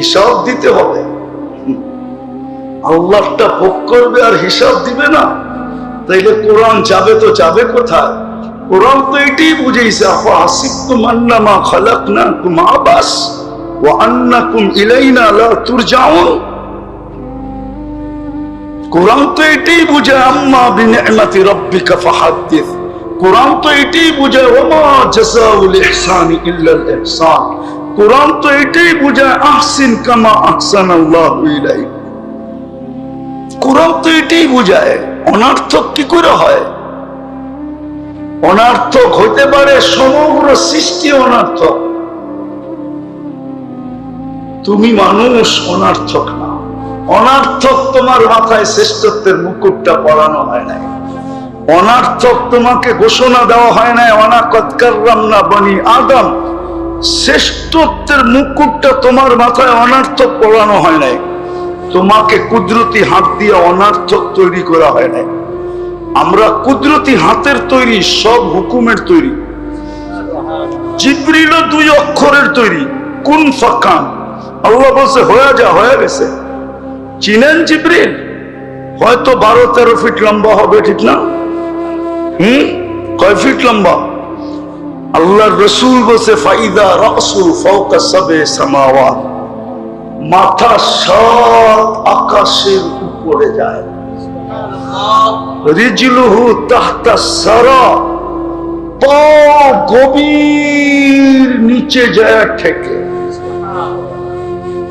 হিসাব দিতে হবে। আল্লাহটা ভোগ করবে আর হিসাব দিবে না। তাইলে কোরআন যাবে তো যাবে কোথায়? কোরআন তো এটাই বুঝেছে খালাকনাকুম আবাস, ওয়া আন্নাকুম ইলাইনা লা তুরজাউন। কোরআন তো এটাই বুঝায়, আম্মা বিনি'মাতি রাব্বিকা ফাহাদ্দিস। কোরআন তো এটাই বুঝায় ওমা ইল্লাল ইহসান। কোরআন তো এটাই বুঝায়, আহসিন কামা আহসানাল্লাহু ইলাইক। কোরআন তো এটাই বুঝায়, অনার্থক কি করে হয়? অনার্থক হইতে পারে সমগ্র সৃষ্টি অনার্থক। তুমি মানুষ অনার্থক না। অনার্থক তোমার মাথায় শ্রেষ্ঠত্বের মুকুটটা পরানো হয় নাই। অনার্থক তোমাকে ঘোষণা দেওয়া হয় নাই অনাকৎকার না বনি আদম। শ্রেষ্ঠত্বের মুকুটটা তোমার মাথায় অনার্থক পড়ানো হয় নাই। তোমাকে কুদরতি হাত দিয়ে অনার্থক তৈরি করা হয় নাই। আমরা কুদরতি হাতের তৈরি, সব হুকুমের তৈরি। জিব্রিল দুই অক্ষরের তৈরি, কোন ফাকান। আল্লাহ বলছে, হয়ে যা, হয়ে গেছে। চিনেন জিব্রিল? হয়তো বারো তেরো ফিট লম্বা হবে, ঠিক না? হুম? কয় ফিট লম্বা? আল্লাহর রসুল বসে ফাইদা রসুল ফৌকা সবে সামাওয়াত মাথা সাত আকাশের উপরে যায়। রিজলুহু তাহতা সারা। পা গভীর নিচে যায় ঠেকে।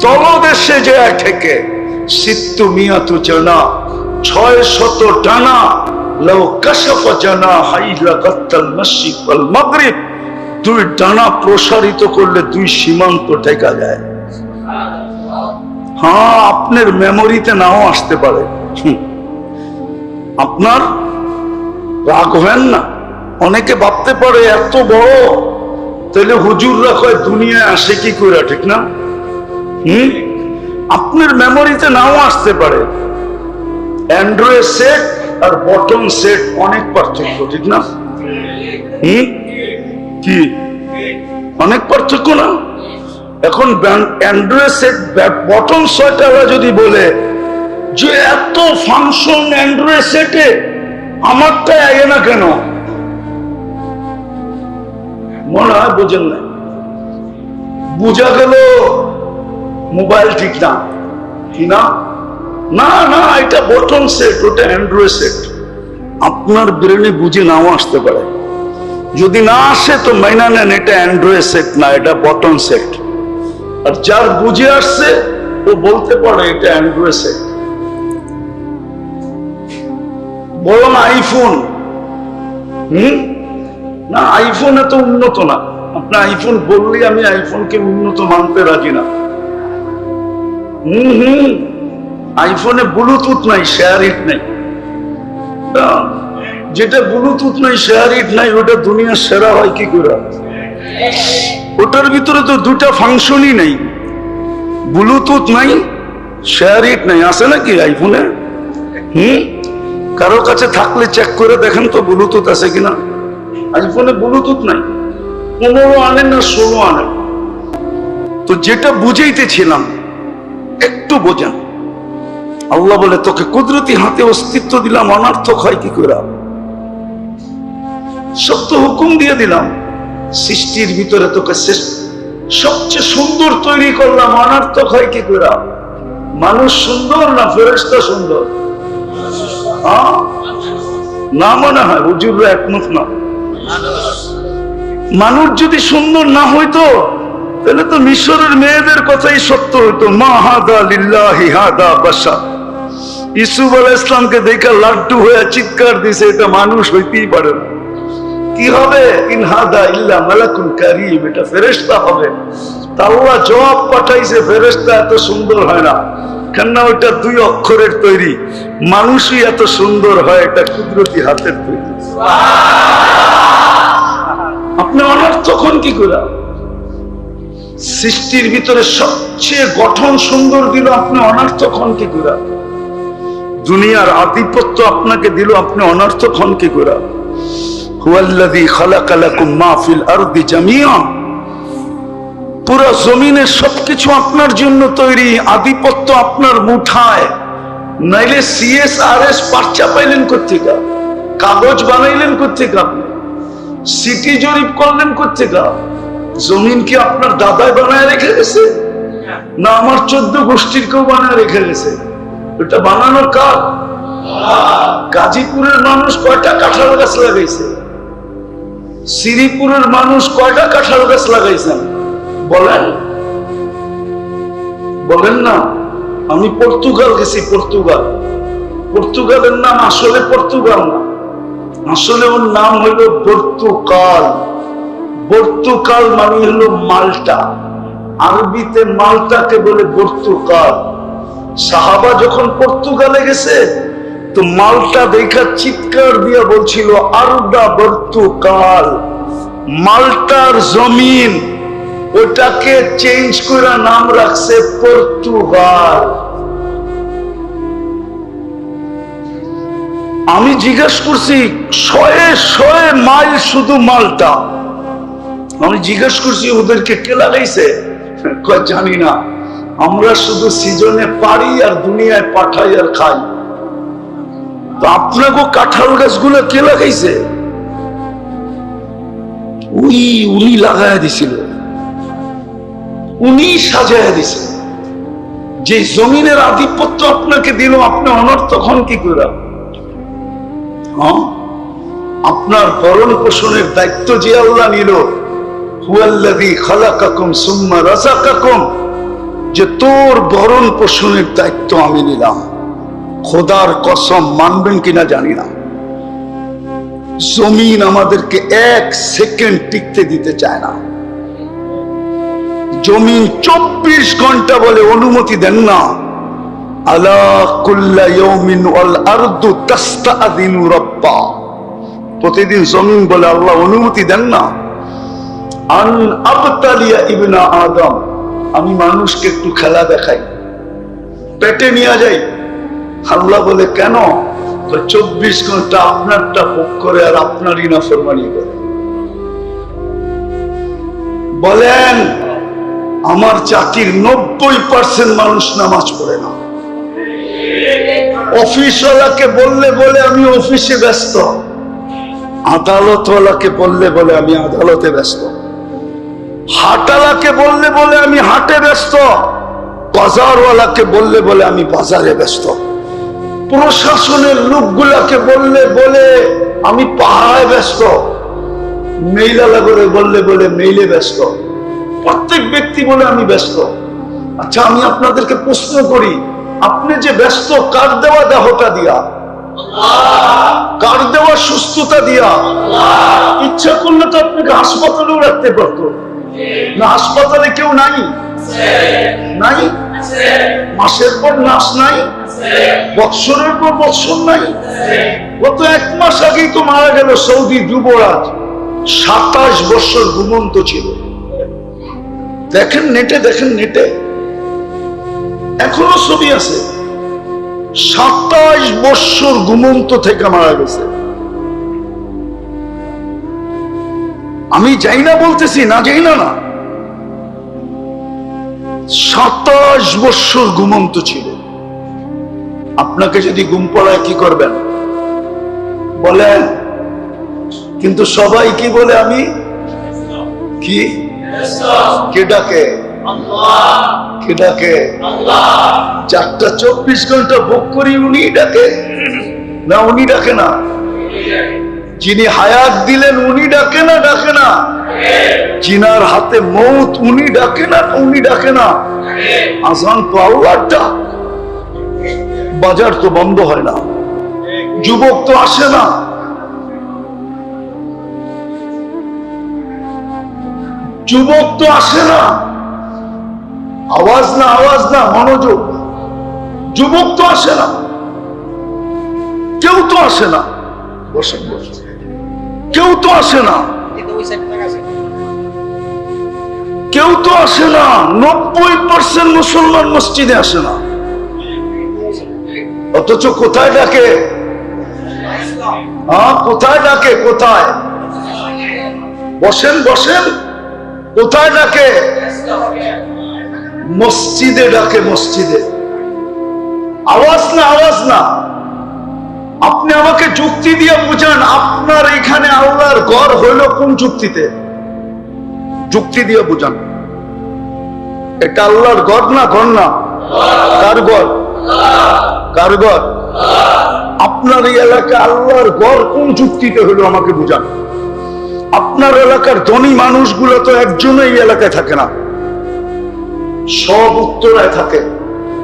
তলদেশে যায় ঠেকে। সিত্তু মিয়াতু জানা। ছয় শত ডানা জানা হাইলা গাত্তাল মাসিক দুই ডানা প্রসারিত করলে দুই সীমান্ত ঠেকা যায়। হ্যাঁ আপনার মেমোরিতে নাও আসতে পারে। আপনার রাগ হবেন না। অনেকে ভাবতে পারে এত বড়, তাহলে হুজুররা কয়, দুনিয়ায় আসে কি করে ঠিক না? হুম? আপনার মেমোরিতে নাও আসতে পারে। অ্যান্ড্রয়েড সেট আর বটন সেট অনেক পার্থক্য, ঠিক না? হুম? কি? অনেক পার্থক্য না? এখন অ্যান্ড্রয়েড সেট বটন সেট যদি বলে যে এত ফাংশন অ্যান্ড্রয়েড সেটে আমারটা আগে না কেন? মনে হয় বুঝেন না বোঝা গেল মোবাইল ঠিক না। কি না? না না, এটা বটন সেট ওটা অ্যান্ড্রয়েড সেট আপনার ব্রেনে বুঝে নাও আসতে পারে। যদি না আসে, তো মাইনা নেন, এটা অ্যান্ড্রয়েড সেট না, এটা বটন সেট আর যার বুঝে আসছে, ও বলতে পারে এটা অ্যান্ড্রয়েড সেট না আইফোন হুম? না আইফোন এত উন্নত না। আপনি আইফোন বললে আমি আইফোনকে উন্নত মানতে রাজি না। হুম হুম। আইফোনে ব্লুটুথ নাই শেয়ার ইট নাই। যেটা ব্লুটুথ নাই শেয়ার ইট নাই, ওটা দুনিয়ার সেরা হয় কি করে? ওটার ভিতরে তো দুটা ফাংশনই নেই। ব্লুটুথ নাই শেয়ার ইট নাই। আছে নাকি আইফোনে হুম? কারও কাছে থাকলে চেক করে দেখেন তো ব্লুটুথ আছে কিনা। আইফোনে ব্লুটুথ নাই। পনেরো আনেন না ষোলো আনেন তো যেটা বুঝাইতেছিলাম, একটু বোঝান। আল্লাহ বলে, তোকে কুদরতি হাতে অস্তিত্ব দিলাম, অনার্থক হয় কি করে? তো হুকুম দিয়ে দিলাম, সৃষ্টির ভিতরে তোকে সবচেয়ে সুন্দর তৈরি করলাম, অনার্থক হয় কি করে? মানুষ সুন্দর না ফেরেস্তা সুন্দর? হ্যাঁ? না মনে হয় হুজুররা একমত না। মানুষ যদি সুন্দর না হইতো, তাহলে তো মিশরের মেয়েদের কথাই সত্য হইতো, মা হাদা লিল্লাহি হাদা বাসা ইসুফ আল ইসলামকে দেখে লাড্ডু হয়ে চিৎকার দিছে, এটা মানুষ হইতেই পারে না। কি হবে? ইন হাদা ইল্লা কারিম, এটা হবে। জবাব পাঠাইছে এত সুন্দর হয় না। ওইটা দুই অক্ষরের তৈরি। মানুষই এত সুন্দর হয়, এটা কুদরতি হাতের তৈরি। আপনি অনর্থক তখন কি করে? সৃষ্টির ভিতরে সবচেয়ে গঠন সুন্দর দিল, আপনি অনার্থক হন কি করে? দুনিয়ার আধিপত্য আপনাকে দিল, আপনি অনার্থক হন কি করে? জমিনের সবকিছু আপনার জন্য তৈরি, আধিপত্য আপনার মুঠায়। নাইলে আর এস পাইলেন কাগজ বানাইলেন কোথেকা সিটি জরিপ করলেন কোথেকা জমিন কি আপনার দাদাই বানায় রেখে গেছে? না, আমার চোদ্দ গোষ্ঠীর কেউ বানায় রেখে গেছে? এটা বানানোর কাজ। গাজীপুরের মানুষ কয়টা কাঁঠাল গাছ লাগাইছে? শ্রীপুরের মানুষ কয়টা কাঁঠাল গাছ লাগাইছেন? বলেন। বলেন না আমি পর্তুগাল গেছি পর্তুগাল। পর্তুগালের নাম আসলে পর্তুগাল না। আসলে ওর নাম হলো পর্তুকাল পর্তুকাল মানে হলো মাল্টা। আরবিতে মাল্টাকে বলে পর্তুকাল সাহাবা যখন পর্তুগালে গেছে, তো মালটা দেখা চিৎকার দিয়া বলছিল, আরুদা পর্তুকাল মাল্টার জমিন, ওটাকে চেঞ্জ করে নাম রাখছে পর্তুগাল। আমি জিজ্ঞাসা করছি, শয়ে শয়ে মাইল শুধু মালটা? আমি জিজ্ঞেস করছি, ওদেরকে কে লাগাইছে? জানি না। আমরা শুধু সিজনে পারি আর দুনিয়ায় পাঠাই আর খাই। তো আপনাকে কাঁঠাল গাছগুলো কে লাগাইছে? উনি উনি লাগাইয়া দিছিল। উনি সাজাইয়া দিছে। যে জমিনের আধিপত্য আপনাকে দিল, আপনি অনর্থক হন কি করে? হ্যাঁ? আপনার ভরণ পোষণের দায়িত্ব যে আল্লাহ নিল, হুয়াল্লাযী খালাকাকুম সুম্মা রাযাকাকুম। যে তোর ভরণ পোষণের দায়িত্ব আমি নিলাম। খোদার কসম মানবেন কিনা জানি না। জমিন আমাদেরকে এক সেকেন্ড টিকতে দিতে চায় না। জমিন চব্বিশ ঘণ্টা বলে অনুমতি দেন না। আলা কুল্লা প্রতিদিন জমিন বলে আল্লাহ অনুমতি দেন না। আন আবতালিয়া ইবনা আদম। আমি মানুষকে একটু খেলা দেখাই। পেটে নিয়ে যাই। আল্লাহ বলে কেন? চব্বিশ ঘণ্টা আপনারটা ভোগ করে আর আপনারই না ফরমানি করে। বলেন, আমার চাকরির নব্বই পার্সেন্ট মানুষ নামাজ পড়ে না। অফিসওয়ালাকে বললে বলে আমি অফিসে ব্যস্ত। আদালতওয়ালাকে বললে বলে আমি আদালতে ব্যস্ত। হাটালাকে বললে বলে আমি হাটে ব্যস্ত, বাজারওয়ালাকে বললে বলে আমি বাজারে ব্যস্ত। প্রশাসনের লোকগুলাকে বললে বলে আমি পাহাড়ে ব্যস্ত। মেইলালা করে বললে বলে মেইলে ব্যস্ত। প্রত্যেক ব্যক্তি বলে আমি ব্যস্ত। আচ্ছা আমি আপনাদেরকে প্রশ্ন করি, আপনি যে ব্যস্ত, কার দেওয়া দেহটা দিয়া? কার দেওয়া সুস্থতা দিয়া? ইচ্ছা করলে তো আপনাকে হাসপাতালেও রাখতে পারতো। না, হাসপাতালে কেউ নাই? নাই? মাসের পর মাস নাই? বৎসরের পর বৎসর নাই? গত এক মাস আগেই তো মারা গেল সৌদি যুবরাজ। সাতাশ বছর ঘুমন্ত ছিল। দেখেন নেটে দেখেন নেটে। এখনও ছবি আছে। সাতাশ বৎসর ঘুমন্ত থেকে মারা গেছে। আমি যাই না বলতেছি, না যাই না না। সাতাশ বৎসর ঘুমন্ত ছিল। আপনাকে যদি ঘুম পড়ায় কি করবেন? বলেন। কিন্তু সবাই কি বলে আমি? কি? কে ডাকে? কে ডাকে? চারটা চব্বিশ ঘণ্টা ভোগ করি উনি ডাকে? না, উনি ডাকে না। যিনি হায়াত দিলেন, উনি ডাকে না ডাকে না। চিনার হাতে মৌত, উনি ডাকে না, উনি ডাকে না। আসান তো আল্লাহর বাজার তো বন্ধ হয় না। যুবক তো আসে না। যুবক তো আসে না। আওয়াজ না আওয়াজ না, মনোযোগ। যুবক তো আসে না। কেউ তো আসে না। বসেন বসেন। কেউ তো আসে না। কেউ তো আসে না। নব্বই পার্সেন্ট মুসলমান মসজিদে আসে না। অথচ কোথায় ডাকে? কোথায় ডাকে? কোথায়? বসেন বসেন। কোথায় ডাকে? মসজিদে ডাকে, মসজিদে। আওয়াজ না আওয়াজ না। আপনি আমাকে যুক্তি দিয়ে বুঝান, আপনার এখানে আল্লাহর ঘর হইল কোন যুক্তিতে? যুক্তি দিয়ে বুঝান। এটা আল্লাহর ঘর না ঘর না? কার ঘর? কার ঘর? আপনার এই এলাকা আল্লাহর ঘর কোন যুক্তিতে হলো আমাকে বুঝান। আপনার এলাকার ধনী মানুষগুলো তো একজন এই এলাকায় থাকে না। সব উত্তরায় থাকে,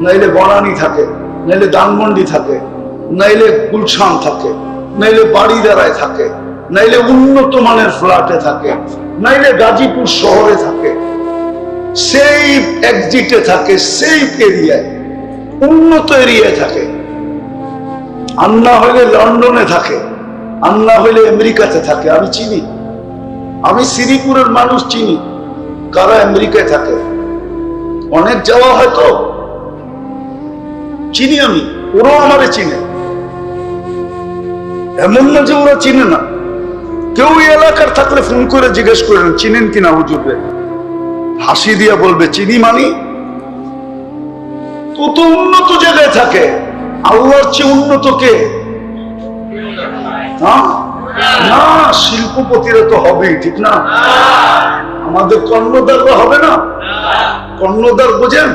নাইলে বনানি থাকে, নাইলে দানমন্ডি থাকে। নাইলে গুলশান থাকে, নাইলে বাড়িদারায় থাকে, নাইলে উন্নত মানের ফ্ল্যাটে থাকে, নাইলে গাজীপুর শহরে থাকে, সেই এক্সিটে থাকে, সেই এরিয়ায় উন্নত এরিয়ায় থাকে। আন্না হইলে লন্ডনে থাকে আন্না হইলে আমেরিকাতে থাকে, আমি চিনি। আমি শ্রীপুরের মানুষ চিনি, কারা আমেরিকায় থাকে। অনেক যাওয়া হয়তো চিনি আমি, ওরাও আমারে চিনে। এমন না যে ওরা চিনে না। কেউ এলাকার থাকলে ফোন করে জিজ্ঞেস করেন চিনেন কিনা হুজুরবে হাসি দিয়া বলবে, চিনি মানি? তো তো উন্নত জায়গায় থাকে। আল্লাহর চেয়ে উন্নত কে? না? শিল্পপতিরা তো হবেই, ঠিক না? আমাদের কর্ণদাররা হবে না? কর্ণদার বোঝেন?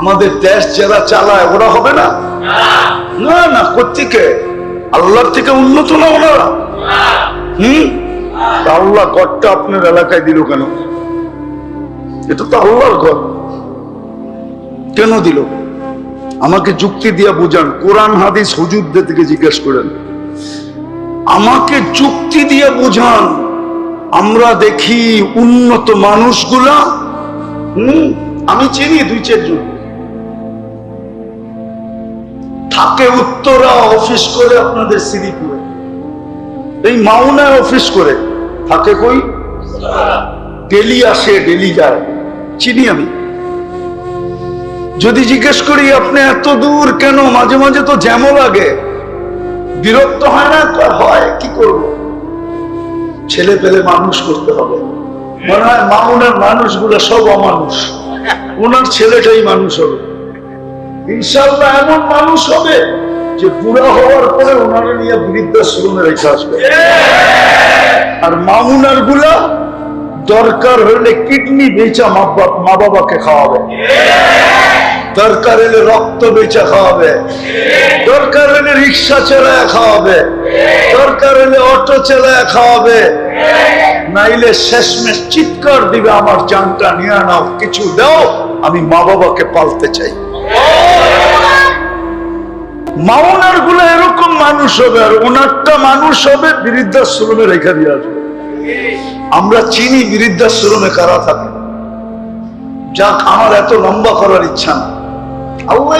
আমাদের দেশ যারা চালায়, ওরা হবে না? না না কোথেকে আল্লাহর থেকে উন্নত না ওনারা? হুম? আল্লাহ ঘরটা আপনার এলাকায় দিল কেন? এটা তো আল্লাহর ঘর। কেন দিল? আমাকে যুক্তি দিয়া বুঝান, কোরআন, হাদিস হুজুরদের থেকে জিজ্ঞেস করেন। আমাকে যুক্তি দিয়ে বুঝান, আমরা দেখি উন্নত মানুষগুলা, হুম, আমি চিনি দুই চারজন। থাকে উত্তরা অফিস করে আপনাদের শ্রীপুরে এই মাউনায় অফিস করে। থাকে কই? ডেলি আসে, ডেলি যায়। চিনি আমি। যদি জিজ্ঞেস করি, আপনি এত দূর কেন? মাঝে মাঝে তো জ্যামও লাগে। বিরক্ত হয় না? হয়, কি করব? ছেলে পেলে মানুষ করতে হবে। মনে হয় মামুনের মানুষগুলো সব অমানুষ। ওনার ছেলেটাই মানুষ হবে। ইনশাল্লাহ এমন মানুষ হবে যে বুড়া হওয়ার পরে ওনারা নিয়ে বৃদ্ধাশ্রমে রেখে আসবে। আর মামুনারগুলা দরকার হলে কিডনি বেচা মা বাবাকে খাওয়াবে। দরকার হলে রক্ত বেচা খাওয়াবে। দরকার হলে রিক্সা চালায় খাওয়াবে। দরকার হলে অটো চালায় খাওয়াবে। নাইলে শেষমেশ চিৎকার দিবে আমার জানটা নিয়ে নাও কিছু দাও আমি মা বাবাকে পালতে চাই। মাওনারগুলো এরকম মানুষ হবে আর ওনারটা মানুষ হবে বৃদ্ধাশ্রমে রেখে দিয়ে আসবে। আমরা চিনি বৃদ্ধাশ্রমে কারা থাকে। যাক, আমার এত লম্বা করার ইচ্ছা না। আল্লাহ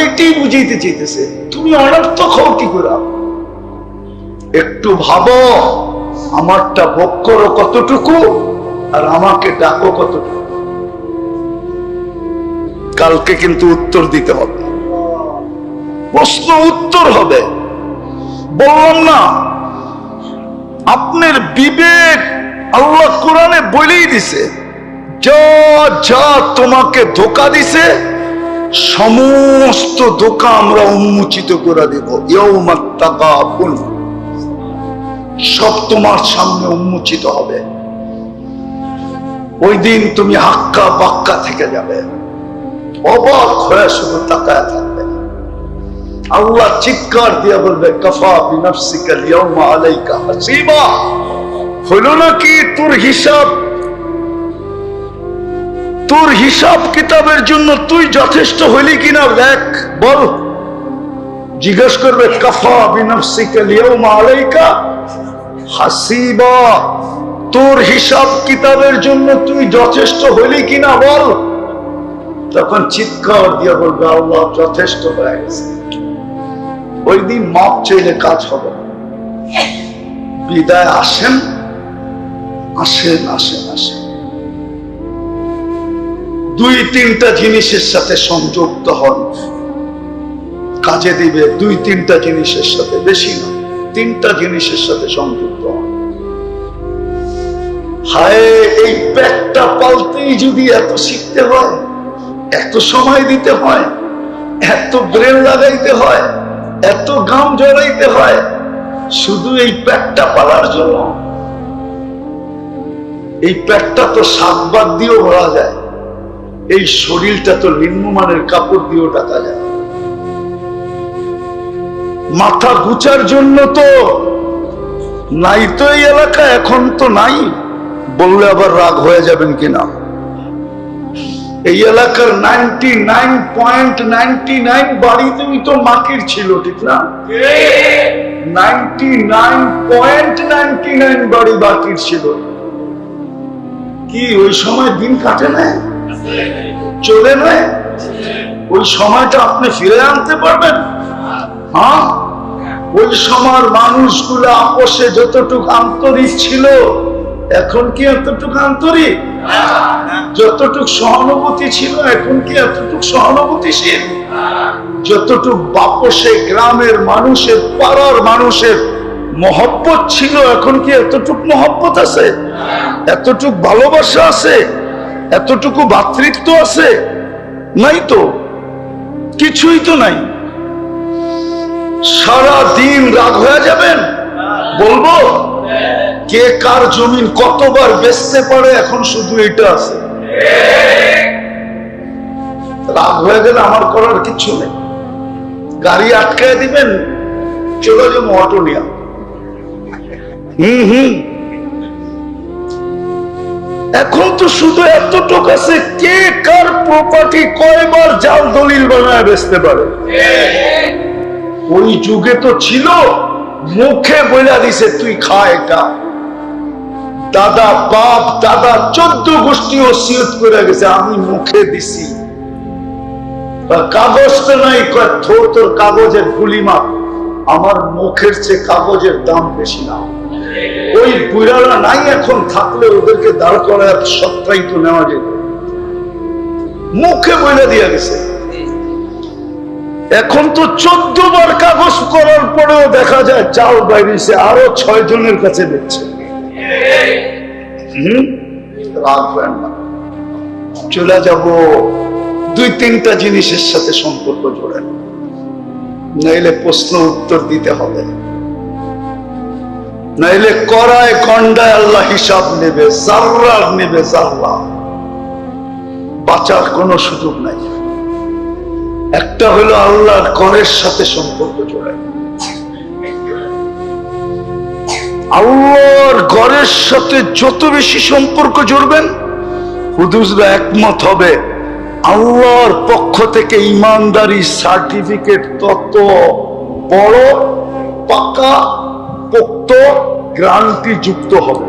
চাইতেছে, তুমি অনর্থক হও কি করে? একটু ভাবো, আমারটা ভোগ করো কতটুকু আর আমাকে ডাকো কতটুকু। কালকে কিন্তু উত্তর দিতে হবে। প্রশ্ন উত্তর হবে। বললাম না, আপনার বিবেক আল্লাহ কোরআনে বলেই দিছে, যা যা তোমাকে ধোকা দিছে, সমস্ত ধোকা আমরা উন্মোচিত করে দেব। সব তোমার সামনে উন্মোচিত হবে। ওই দিন তুমি হাক্কা বাক্কা থেকে যাবে। অবাক হয়ে শুধু তাকায় থাকবে। আল্লাহ চিৎকার দিয়ে বলবে কফা বিনফসিকা ইয়াউমা আলাইকা হাসিবা হলো নাকি তোর হিসাব তোর হিসাব কিতাবের জন্য তুই যথেষ্ট হইলি কিনা দেখ বল জিজ্ঞেস করবে কফা বিনফসিকা ইয়াউমা আলাইকা হাসিবা তোর হিসাব কিতাবের জন্য তুই যথেষ্ট হইলি কিনা বল তখন চিৎকার দিয়ে বলবে আল্লাহ যথেষ্ট হয়ে গেছে ওই দিন মাপ চাইলে কাজ হবে বিদায় আসেন আসেন আসেন আসেন। দুই তিনটা জিনিসের সাথে সংযুক্ত হন। কাজে দিবে দুই তিনটা জিনিসের সাথে, বেশি না, তিনটা জিনিসের সাথে সংযুক্ত হন। হায়, এই ব্যাগটা পালতেই যদি এত শিখতে হয়, এত সময় দিতে হয়, এত ব্রেন লাগাইতে হয় এত গাম জড়াইতে হয়, শুধু এই প্যাকটা পালার জন্য। এই প্যাকটা তো সাতবার দিয়েও ভরা যায়, এই শরীরটা তো নিম্নমানের কাপড় দিয়েও টাকা যায়। মাথা গুচার জন্য তো নাই তো এই এলাকা, এখন তো নাই, বললে আবার রাগ হয়ে যাবেন কিনা? এই এলাকার ninety nine point ninety nine তো মাকির ছিল, ঠিক না? Ninety nine point ninety nine বাড়ি বাকির ছিল। কি, ওই সময় দিন কাটে না চলে নয় ওই সময়টা আপনি ফিরে আনতে পারবেন? হ্যাঁ? ওই সময়ের মানুষগুলো আপোষে যতটুকু আন্তরিক ছিল এখন কি এতটুকু আন্তরিক? যতটুক সহানুভূতি ছিল, এখন কি এতটুক সহানুভূতিশীল? যতটুক বাপসে গ্রামের মানুষের, পাড়ার মানুষের মহব্বত ছিল, এখন কি এতটুক মহব্বত আছে? এতটুক ভালোবাসা আছে? এতটুকু ভাতৃত্ব আছে? নাই তো। কিছুই তো নাই। সারা দিন রাগ হয়ে যাবেন? বলব? কে কার জমিন কতবার বেচতে পারে, এখন শুধু এটা আছে। রাগ হয়ে গেলে আমার করার কিছু নেই। গাড়ি আটকায় দিবেন, চলে যাব অটো নিয়ে। হুম এখন তো শুধু এতটুক আছে, কে কার প্রপার্টি কয়বার জাল দলিল বানায় বেচতে পারে? ওই যুগে তো ছিল, মুখে বইলা দিছে, তুই খা এটা। দাদা বাপ, দাদা চোদ্দ গোষ্ঠী ওসিয়ত করে গেছে, আমি মুখে দিছি। কাগজ তো নাই তোর কাগজের গুলিমা আমার মুখের চেয়ে কাগজের দাম বেশি না। ওই বুড়ারা নাই এখন, থাকলে ওদেরকে দাঁড় করা সত্তাই তো নেওয়া যেত। মুখে বইলা দিয়া গেছে। এখন তো চোদ্দ বার কাগজ করার পরেও দেখা যায় চাল বাইরেছে, আরও ছয় জনের কাছে দিচ্ছে চলে যাব দুই তিনটা জিনিসের সাথে সম্পর্ক জোড়েন নাইলে প্রশ্ন উত্তর দিতে হবে। নাইলে করায় কন্ডায় আল্লাহ হিসাব নেবে জার্রার নেবে জার্রা বাঁচার কোনো সুযোগ নাই। একটা হলো আল্লাহর করের সাথে সম্পর্ক জোড়ায়। আল্লাহর ঘরের সাথে যত বেশি সম্পর্ক জড়বেন হুদুসরা একমত হবে, আল্লাহর পক্ষ থেকে ইমানদারি, সার্টিফিকেট তত বড়, পাকা, পোক্ত গ্রান্টি যুক্ত হবে।